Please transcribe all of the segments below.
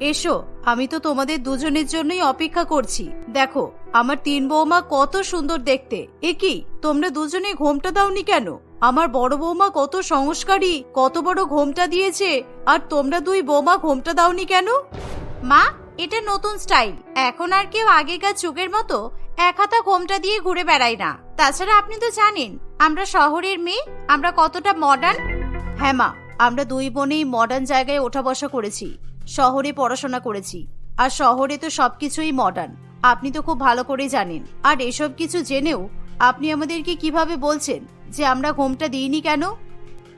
এসো, আমি তো তোমাদের দুজনের জন্যই অপেক্ষা করছি। দেখো, আমার তিন বৌমা কত সুন্দর দেখতে। এ কি, তোমরা দুজনে ঘোমটা দাওনি কেন? আমার বড় বৌমা কত সংস্কারী, কত বড় ঘোমটা দিয়েছে, আর তোমরা দুই বৌমা ঘোমটা দাওনি কেন? মা, এটা নতুন স্টাইল। এখন আর কেউ আগেকার যুগের মতো এক হাতা ঘোমটা দিয়ে ঘুরে বেড়ায় না। তাছাড়া আপনি তো জানেন, আমরা শহরের মেয়ে, আমরা কতটা মডার্ন হ্যাঁ মা, আমরা দুই বোনেই মডার্ন জায়গায় ওঠা বসা করেছি। শহরে পড়াশোনা করেছি। আর শহরে তো সবকিছুই মডার্ন আপনি তো খুব ভালো করে জানেন। আর এসব কিছু জেনেও আপনি আমাদেরকে কীভাবে বলছেন যে আমরা ঘোমটা দিইনি কেন?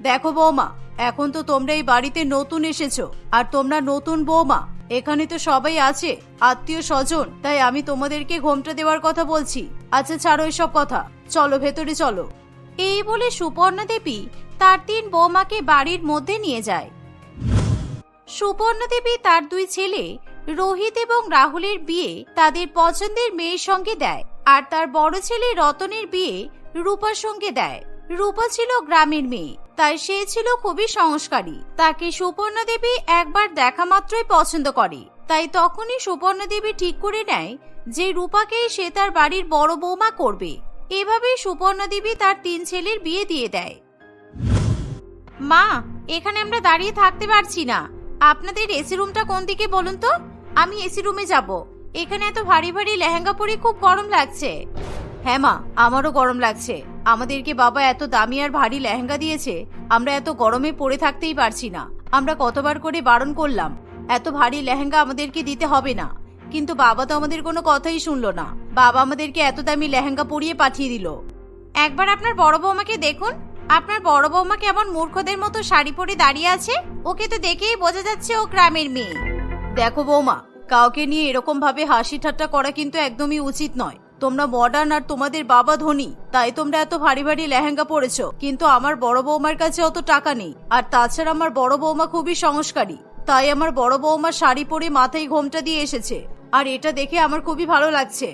দেখো বৌমা, এখন তো তোমরা এই বাড়িতে নতুন এসেছ। আর তোমরা নতুন বৌমা, এখানে তো সবাই আছে, আত্মীয় স্বজন। তাই আমি তোমাদেরকে ঘোমটা দেওয়ার কথা বলছি। আচ্ছা ছাড়ো এসব কথা। চলো, ভেতরে চলো। এই বলে সুপর্ণা দেবী তার তিন বৌমাকে বাড়ির মধ্যে নিয়ে যায়। সুপর্ণা দেবী তার দুই ছেলে, রোহিত এবং রাহুলের বিয়ে তাদের পছন্দের মেয়ের সঙ্গে দেয় আর তার বড় ছেলে রতনের বিয়ে রূপার সঙ্গে দেয়। রূপা ছিল গ্রামের মেয়ে, তাই সে ছিল খুবই সংস্কারী। তাকে সুপর্ণা দেবী একবার দেখা মাত্রই পছন্দ করে, তাই তখনই সুপর্ণা দেবী ঠিক করে নেয় যে রূপাকেই সে তার বাড়ির বড় বৌমা করবে। এভাবেই সুপর্ণা দেবী তার তিন ছেলের বিয়ে দিয়ে দেয়। মা, এখানে আমরা দাঁড়িয়ে থাকতে পারছি না। আপনাদের এসি রুমটা কোন দিকে বলুন তো? আমি এসি রুমে যাব। এখানে এত ভারী ভারী লেহেঙ্গা পরে খুব গরম লাগছে। হ্যাঁ মা, আমারও গরম লাগছে। আমাদেরকে বাবা এত দামি আর ভারী লেহেঙ্গা দিয়েছে, আমরা এত গরমে পড়ে থাকতেই পারছি না। আমরা কতবার করে বারণ করলাম, এত ভারী লেহেঙ্গা আমাদেরকে দিতে হবে না। কিন্তু বাবা তো আমাদের কোনো কথাই শুনলো না। বাবা আমাদেরকে এত দামি লেহেঙ্গা পরিয়ে পাঠিয়ে দিল। একবার আপনার বড় বৌমাকে দেখুন আপনার বড় বৌমা কেমন মূর্খদের মতো শাড়ি পরে দাঁড়িয়ে আছে? ওকে তো দেখেই বোঝা যাচ্ছে ও গ্রামের মেয়ে। দেখো বৌমা কাউকে নিয়ে এরকম ভাবে হাসি ঠাট্টা করা কিন্তু একদমই উচিত নয়। তোমরা মডার্ন আর তোমাদের বাবা ধনী তাই তোমরা এত ভারী ভারী লেহেঙ্গা পরেছো। কিন্তু আমার বড় বৌমার কাছে অত টাকা নেই। আর তাছাড়া আমার বড় বৌমা খুবই সংস্কারী তাই আমার বড় বৌমা শাড়ি পরে মাথায় ঘোমটা দিয়ে এসেছে। আর এটা দেখে আমার খুবই ভালো লাগছে।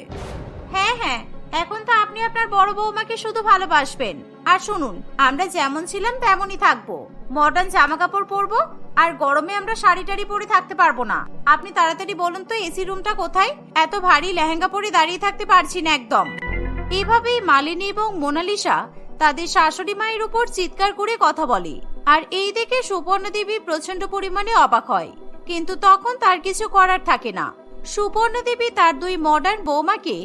হ্যাঁ হ্যাঁ এখন তো আপনি আপনার বড় বৌমাকে শুধু ভালোবাসবেন। আর শুনুন, আমরা যেমন ছিলাম তেমনই থাকব। মডার্ন জামা কাপড় পরবো, আর গরমে আমরা শাড়ি টাড়ি পরে থাকতে পারব না। আপনি তাড়াতাড়ি বলুন তো, এসি রুমটা কোথায়? এত ভারী লেহেঙ্গা পরে দাঁড়িয়ে থাকতে পারছি না একদম। এভাবেই মালিনী এবং মোনালিসা তাদের শাশুড়ি মায়ের উপর চিৎকার করে কথা বলে। আর এই দেখে সুপর্ণা দেবী প্রচণ্ড পরিমাণে অবাক হয়। কিন্তু তখন তার কিছু করার থাকে না। সুপর্ণ দেবী তার দুই মডার্ন বৌমাকে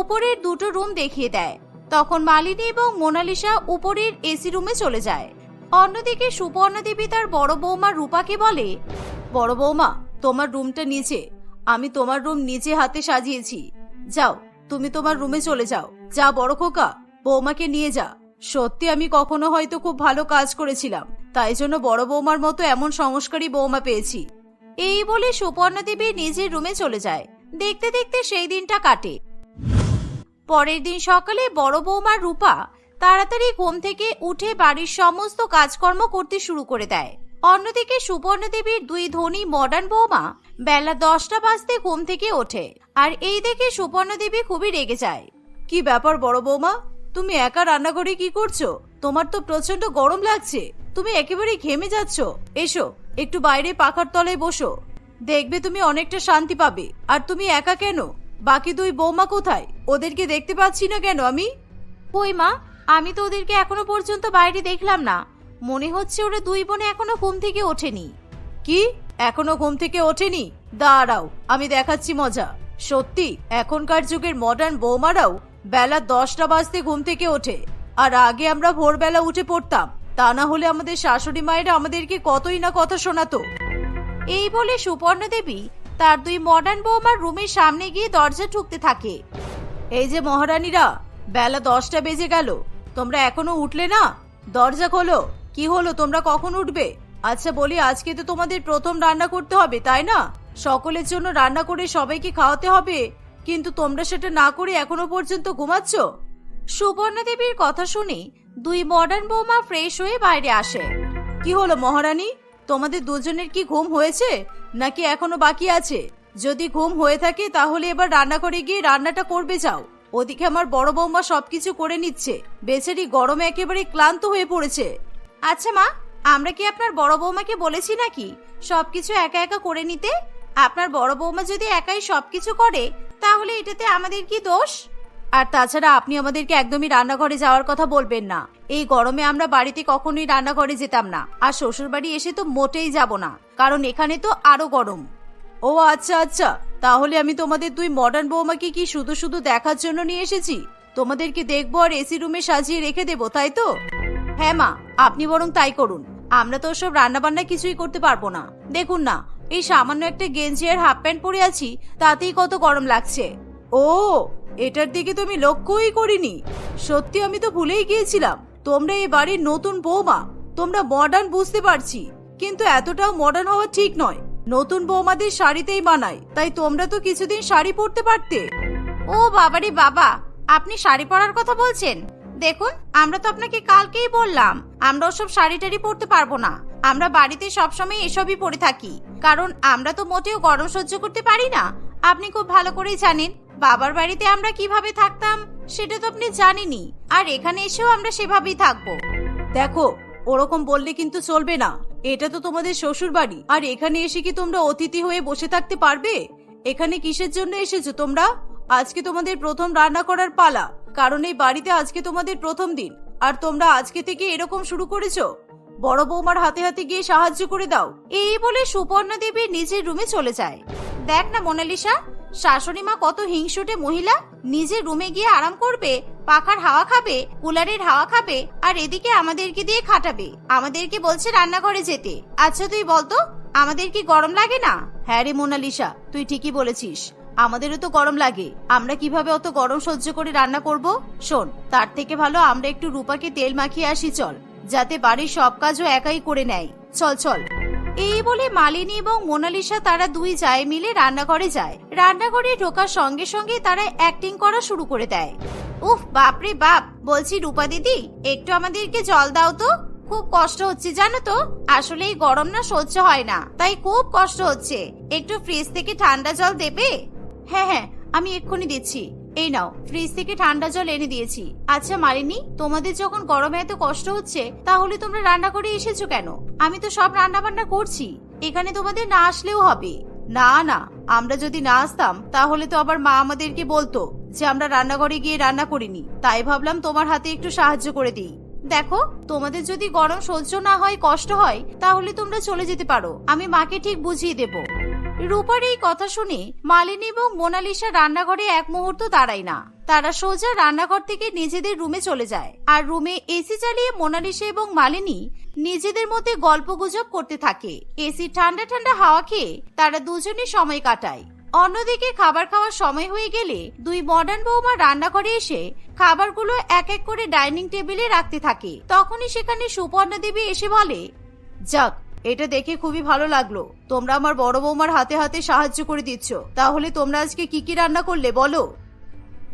উপরের দুটো রুম দেখিয়ে দেয়। তখন মালিনী এবং মোনালিসা উপরের এসি রুমে চলে যায়। অন্যদিকে সুপর্ণা দেবী তার বড় বৌমা রূপাকে বলে, বড় বৌমা, তোমার রুমটা নিচে। আমি তোমার রুম নিচে হাতে সাজিয়েছি। যাও, তুমি তোমার রুমে চলে যাও। যা বড় খোকা, বৌমাকে নিয়ে যা। সত্যি আমি কখনো হয়তো খুব ভালো কাজ করেছিলাম। তাই জন্য বড় বৌমার মতো এমন সংস্কারী বৌমা পেয়েছি। এই বলে সুপর্ণা দেবী নিজের রুমে চলে যায়। দেখতে দেখতে সেই দিনটা কাটে। পরের দিন সকালে বড় বৌমার রূপা তাড়াতাড়ি ঘুম থেকে উঠে বাড়ির সমস্ত কাজকর্ম করতে শুরু করে দেয়। অন্যদিকে সুবর্ণ দেবীর দুই ধনী মডার্ন বৌমা বেলা দশটা বাজতে ঘুম থেকে ওঠে আর এই দেখে সুবর্ণ দেবী খুবই রেগে যায়। কি ব্যাপার বড় বৌমা? তুমি একা রান্নাঘরে কি করছ? তোমার তো প্রচণ্ড গরম লাগছে। তুমি একেবারে ঘেমে যাচ্ছ। এসো, একটু বাইরে পাখার তলায় বসো। দেখবে তুমি অনেকটা শান্তি পাবে। আর তুমি একা কেন? বাকি দুই বৌমা কোথায়? ওদেরকে দেখতে পাচ্ছি না কেন আমি? কই মা আমি তো ওদেরকে এখনও পর্যন্ত বাইরে দেখলাম না। মনে হচ্ছে ওরা দুই বোনে এখনও ঘুম থেকে ওঠেনি। কি? এখনও ঘুম থেকে ওঠেনি? দাঁড়াও আমি দেখাচ্ছি মজা। সত্যি এখনকার যুগের মডার্ন বৌমারাও বেলা দশটা বাজতে ঘুম থেকে ওঠে। আর আগে আমরা ভোরবেলা উঠে পড়তাম। তা না হলে আমাদের শাশুড়ি মায়েরা আমাদেরকে কতই না কথা শোনাতো। এই বলে সুপর্ণা দেবী তার দুই মডার্ন বৌমার রুমের সামনে গিয়ে দরজা ঠুকতে থাকে। এই যে মহারানীরা, বেলা দশটা বেজে গেল। তোমরা এখনও উঠলে না? দরজা খোলো। কি হলো, তোমরা কখন উঠবে? আচ্ছা বলি, আজকে তো তোমাদের প্রথম রান্না করতে হবে, তাই না? সকলের জন্য রান্না করে সবাইকে খাওয়াতে হবে। কিন্তু তোমরা সেটা না করে এখনও পর্যন্ত ঘুমাচ্ছ? সুবর্ণা দেবীর কথা শুনে দুই মডার্ন বৌমা ফ্রেশ হয়ে বাইরে আসে। কি হলো মহারানী? তোমাদের দুজনের কি ঘুম হয়েছে? নাকি এখনও বাকি আছে? যদি ঘুম হয়ে থাকে, তাহলে এবার রান্নাঘরে গিয়ে রান্নাটা করবে যাও। ওদিকে আমার বড় বৌমা সবকিছু করে নিচ্ছে। বেচারি গরমে একেবারে ক্লান্ত হয়ে পড়েছে। আচ্ছা মা, আমরা কি আপনার বড় বৌমাকে বলেছি নাকি? সবকিছু একা একা করে নিতে? আপনার বড় বৌমা যদি একাই সবকিছু করে, তাহলে এটাতে আমাদের কি দোষ? আর তাছাড়া আপনি আমাদেরকে একদমই রান্নাঘরে যাওয়ার কথা বলবেন না। এই গরমে আমরা বাড়িতে কখনোই রান্নাঘরে যেতাম না। আর শ্বশুর বাড়ি এসে তো মোটেই যাব না, কারণ এখানে তো আরও গরম। ও আচ্ছা আচ্ছা তাহলে আমি তোমাদের দুই মডার্ন বৌমাকে কি শুধু শুধু দেখার জন্য নিয়ে এসেছি? তোমাদেরকে দেখব আর এসি রুমে সাজিয়ে রেখে দেবো, তাই তো? হ্যাঁ মা, আপনি বরং তাই করুন। আমরা তো সব রান্না বান্না কিছুই করতে পারব না। দেখুন না, এই সামান্য একটা গেঞ্জি আর হাফ প্যান্ট পরে আছি, তাতেই কত গরম লাগছে। ও, এটার দিকে তুমি লক্ষ্যই করিনি। সত্যি আমি তো ভুলেই গিয়েছিলাম। তোমরা এই বাড়ির নতুন বৌমা, তোমরা মডার্ন বুঝতে পারছি, কিন্তু এতটাও মডার্ন হওয়া ঠিক নয়। নতুন বৌমাদের শাড়িতেই মানায়, তাই তোমরা তো কিছুদিন শাড়ি পরতে পারতে। ও বাবারে বাবা, আপনি শাড়ি পরার কথা বলছেন? দেখুন, আমরা তো আপনাকে কালকেই বললাম, আমরা ওসব শাড়ি টাড়ি পরতে পারব না। আমরা বাড়িতে সবসময় এসবই পরে থাকি, কারণ আমরা তো মোটেও গরম সহ্য করতে পারি না। আপনি খুব ভালো করেই জানেন। বাবার বাড়িতে আমরা কীভাবে থাকতাম, সেটা তো আপনি জানেনই। আর এখানে এসেও আমরা সেভাবেই থাকব। দেখো, ওরকম বললে কিন্তু চলবে না। এটা তো তোমাদের শ্বশুর বাড়ি আর এখানে এসে কি তোমরা অতিথি হয়ে বসে থাকতে পারবে? এখানে কিসের জন্য এসেছ তোমরা? আজকে তোমাদের প্রথম রান্না করার পালা। কারণ এই বাড়িতে আজকে তোমাদের প্রথম দিন। আর তোমরা আজকে থেকে এরকম শুরু করেছ? বড় বৌমার হাতে হাতে গিয়ে সাহায্য করে দাও। এই বলে সুপর্ণা দেবী নিজের রুমে চলে যায়। দেখ না মোনালিসা শাশুড়ি মা কত হিংসুটে মহিলা নিজের রুমে গিয়ে আরাম করবে, পাখার হাওয়া খাবে, কুলারের হাওয়া খাবে, আর এদিকে আমাদেরকে দিয়ে খাটাবে। আমাদেরকে বলছে রান্নাঘরে যেতে। আচ্ছা তুই বলতো আমাদের কি গরম লাগে না? হ্যাঁ রে মোনালিসা, তুই ঠিকই বলেছিস। আমাদেরও তো গরম লাগে। আমরা কীভাবে অত গরম সহ্য করে রান্না করব? শোন, তার থেকে ভালো আমরা একটু রূপাকে তেল মাখিয়ে আসি, চল। যাতে বাড়ির সব কাজও একাই করে নেয়। চল চল। এই বলে মালিনী এবং মোনালিসা তারা দুই যায় মিলে রান্নাঘরে যায়। রান্নাঘরে ঢোকার সঙ্গে সঙ্গে তারা অ্যাক্টিং করা শুরু করে দেয়। উফ বাপরে বাপ, বলছি রূপা দিদি, একটু আমাদেরকে জল দাও তো। খুব কষ্ট হচ্ছে জানো তো? আসলে এই গরম না সহ্য হয় না, তাই খুব কষ্ট হচ্ছে। একটু ফ্রিজ থেকে ঠান্ডা জল দেবে? হ্যাঁ হ্যাঁ আমি এক্ষুনি দিচ্ছি। এই নাও ফ্রিজ থেকে ঠান্ডা জল এনে দিয়েছি। আচ্ছা মালিনী, তোমাদের যখন গরমে এত কষ্ট হচ্ছে, তাহলে তোমরা রান্না করে এসেছ কেন? আমি তো সব রান্না বান্না করছি। এখানে তোমাদের না আসলেও হবে। না না, আমরা যদি না আসতাম, তাহলে তো আবার মা আমাদেরকে বলতো যে আমরা রান্নাঘরে গিয়ে রান্না করিনি। তাই ভাবলাম তোমার হাতে একটু সাহায্য করে দিই। দেখো, তোমাদের যদি গরম সহ্য না হয়, কষ্ট হয়, তাহলে তোমরা চলে যেতে পারো। আমি মাকে ঠিক বুঝিয়ে দেব। রূপার এই কথা শুনে মালিনী এবং মোনালিসা রান্নাঘরে এক মুহূর্ত দাঁড়ায় না। তারা সোজা রান্নাঘর থেকে নিজেদের রুমে চলে যায় আর রুমে এসি চালিয়ে মোনালিসা এবং মালিনী নিজেদের মধ্যে গল্পগুজব করতে থাকে। এসি ঠান্ডা ঠান্ডা হাওয়া খেয়ে তারা দুজনে সময় কাটায়। অন্যদিকে খাবার খাওয়ার সময় হয়ে গেলে দুই মডার্ন বৌমা রান্নাঘরে এসে খাবারগুলো এক এক করে ডাইনিং টেবিলে রাখতে থাকে। তখনই সেখানে সুপর্ণা দেবী এসে বলে, যাক এটা দেখে খুবই ভালো লাগল। তোমরা আমার বড় বৌমার হাতে হাতে সাহায্য করে দিচ্ছ। তাহলে তোমরা আজকে কি কি রান্না করলে বলো?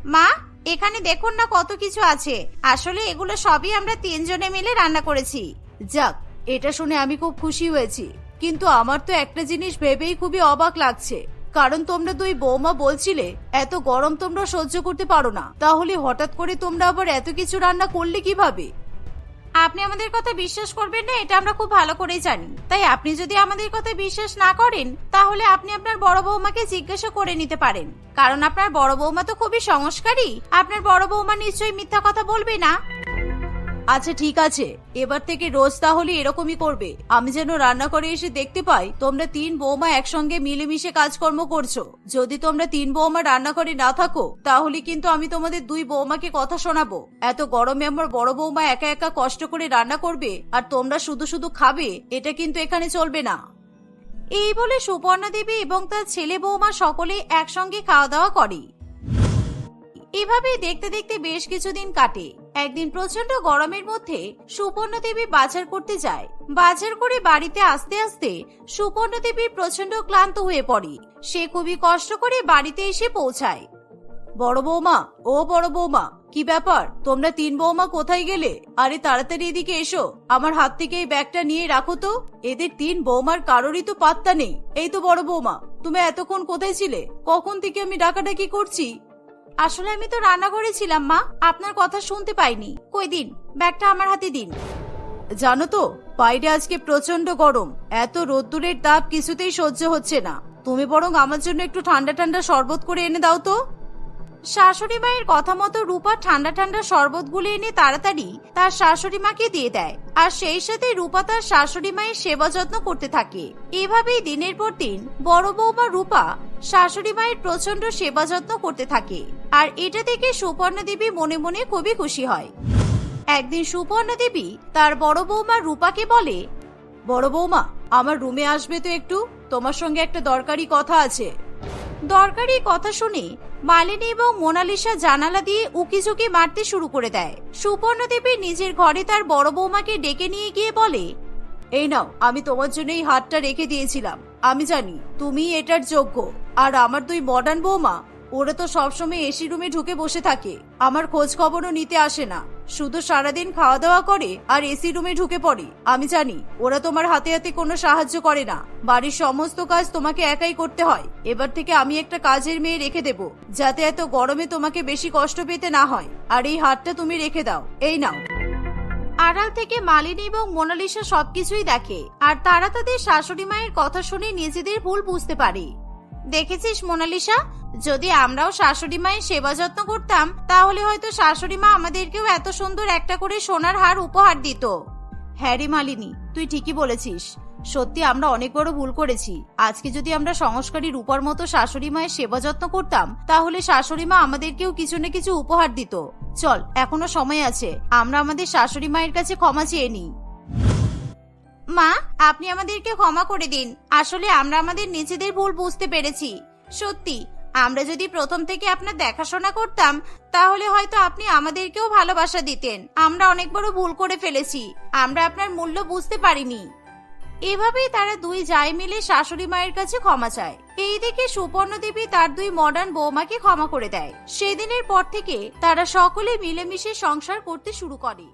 মা এখানে দেখুন না কত কিছু আছে। আসলে এগুলো সবই আমরা তিনজনে মিলে রান্না করেছি। যাক এটা শুনে আমি খুব খুশি হয়েছি। কিন্তু আমার তো একটা জিনিস ভেবেই খুবই অবাক লাগছে। কারণ তোমরা দুই বৌমা বলছিলে এত গরম তোমরা সহ্য করতে পারো না। তাহলে হঠাৎ করে তোমরা আবার এত কিছু রান্না করলে কীভাবে? আপনি আমাদের কথা বিশ্বাস করবেন না, এটা আমরা খুব ভালো করেই জানি। তাই আপনি যদি আমাদের কথা বিশ্বাস না করেন, তাহলে আপনি আপনার বড় বৌমাকে জিজ্ঞাসা করে নিতে পারেন। কারণ আপনার বড় বৌমা তো খুবই সংস্কারী। আপনার বড় বৌমা নিশ্চয়ই মিথ্যা কথা বলবে না। আচ্ছা ঠিক আছে। এবার থেকে রোজ তাহলে এরকমই করবে। আমি যেন রান্না করে এসে দেখতে পাই, তোমরা তিন বৌমা একসঙ্গে মিলেমিশে কাজকর্ম করছ। যদি তোমরা তিন বৌমা রান্না করে না থাকো, তাহলে কিন্তু আমি তোমাদের দুই বৌমাকে কথা শোনাবো। এত গরমে আমার বড় বৌমা একা একা কষ্ট করে রান্না করবে, আর তোমরা শুধু শুধু খাবে, এটা কিন্তু এখানে চলবে না। এই বলে সুপর্ণা দেবী এবং তার ছেলে বৌমা সকলে একসঙ্গে খাওয়া দাওয়া করে। এভাবেই দেখতে দেখতে বেশ কিছুদিন কাটে। একদিন প্রচণ্ড গরমের মধ্যে সুপর্ণা দেবী বাজার করতে যায়। বাজার করে বাড়িতে আসতে আসতে সুপর্ণা দেবী প্রচণ্ড ক্লান্ত হয়ে পড়ে। সে খুবই কষ্ট করে বাড়িতে এসে পৌঁছায়। বড় বৌমা, ও বড় বৌমা, কি ব্যাপার? তোমরা তিন বৌমা কোথায় গেলে? আরে তাড়াতাড়ি এদিকে এসো। আমার হাত থেকে এই ব্যাগটা নিয়ে রাখো তো। এদের তিন বৌমার কারোরই তো পাত্তা নেই। এই তো বড় বৌমা, তুমি এতক্ষণ কোথায় ছিলে? কখন থেকে আমি ডাকাডাকি করছি? আসলে আমি তো রান্নাঘরে ছিলাম, মা। আপনার কথা শুনতে পাইনি। কই দিন? ব্যাগটা আমার হাতে দিন। জানো তো, বাইরে আজকে প্রচণ্ড গরম। এত রোদ্দুরের তাপ কিছুতেই সহ্য হচ্ছে না। তুমি বরং আমার জন্য একটু ঠান্ডা ঠান্ডা শরবত করে এনে দাও তো। শাশুড়ি মায়ের কথা মতো রূপা ঠান্ডা ঠান্ডা শরবতগুলো এনে তাড়াতাড়ি তার শাশুড়ি মাকে দিয়ে দেয়। আর সেই সাথে রূপা তার শাশুড়ি মায়ের সেবা যত্ন করতে থাকে। এভাবেই দিনের পর দিন বড় বৌমা রূপা শাশুড়ি মায়ের প্রচণ্ড সেবা যত্ন করতে থাকে। আর এটা দেখে সুপর্ণা দেবী মনে মনে খুবই খুশি হয়। একদিন সুপর্ণা দেবী তার বড় বৌমা রূপাকে বলে, বড় বৌমা, আমার রুমে আসবে তো একটু? তোমার সঙ্গে একটা দরকারি কথা আছে। দরকারি কথা শুনে মালিনী এবং মোনালিসা জানালা দিয়ে উকিঝুঁকি মারতে শুরু করে দেয়। সুপর্ণা দেবী নিজের ঘরে তার বড় বৌমাকে ডেকে নিয়ে গিয়ে বলে, এই নাও, আমি তোমার জন্য এই হাতটা রেখে দিয়েছিলাম। আমি জানি তুমি এটার যোগ্য। আর আমার দুই মডার্ন বৌমা, ওরা তো সবসময় এসি রুমে ঢুকে বসে থাকে। আমার খোঁজ খবরও নিতে আসে না। শুধু সারাদিন খাওয়া দাওয়া করে আর এসি রুমে ঢুকে পড়ে। আমি জানি, ওরা তোমার হাতে হাতে কোনো সাহায্য করে না। বাড়ির সমস্ত কাজ তোমাকে একাই করতে হয়। এবার থেকে আমি একটা কাজের মেয়ে রেখে দেব, যাতে এত গরমে তোমাকে বেশি কষ্ট পেতে না হয়। আর এই হাতটা তুমি রেখে দাও। এই নাও। আড়াল থেকে মালিনী এবং মোনালিসা সবকিছুই দেখে, আর তারা তাদের শাশুড়ি মায়ের কথা শুনে নিজেদের ভুল বুঝতে পারে। দেখেছিস মোনালিসা? যদি আমরাও শাশুড়ি মায়ের সেবা যত্ন করতাম, তাহলে হয়তো শাশুড়ি মা আমাদেরকেও এত সুন্দর একটা করে সোনার হার উপহার দিত। হ্যারি মালিনী, তুই ঠিকই বলেছিস। সত্যি আমরা অনেক বড় ভুল করেছি। আজকে যদি আমরা সংস্কারী রূপার মতো শাশুড়ি মায়ের সেবা যত্ন করতাম, তাহলে শাশুড়ি মা আমাদেরকেও কিছু না কিছু উপহার দিত। চল, এখনও সময় আছে। আমরা আমাদের শাশুড়ি মায়ের কাছে ক্ষমা চেয়ে নিই। মা, আপনি আমাদেরকে ক্ষমা করে দিন। আসলে আমরা আমাদের নিজেদের ভুল বুঝতে পেরেছি। সত্যি, আমরা যদি প্রথম থেকে আপনার দেখাশোনা করতাম, তাহলে হয়তো আপনি আমাদেরকেও ভালোবাসা দিতেন। আমরা অনেক বড় ভুল করে ফেলেছি। আমরা আপনার মূল্য বুঝতে পারিনি। এভাবেই তারা দুই জায় মিলে শাশুড়ি মায়ের কাছে ক্ষমা চায়। এই দেখে সুপর্ণ দেবী তার দুই মডার্ন বৌমাকে ক্ষমা করে দেয়। সেদিনের পর থেকে তারা সকলে মিলেমিশে সংসার করতে শুরু করে।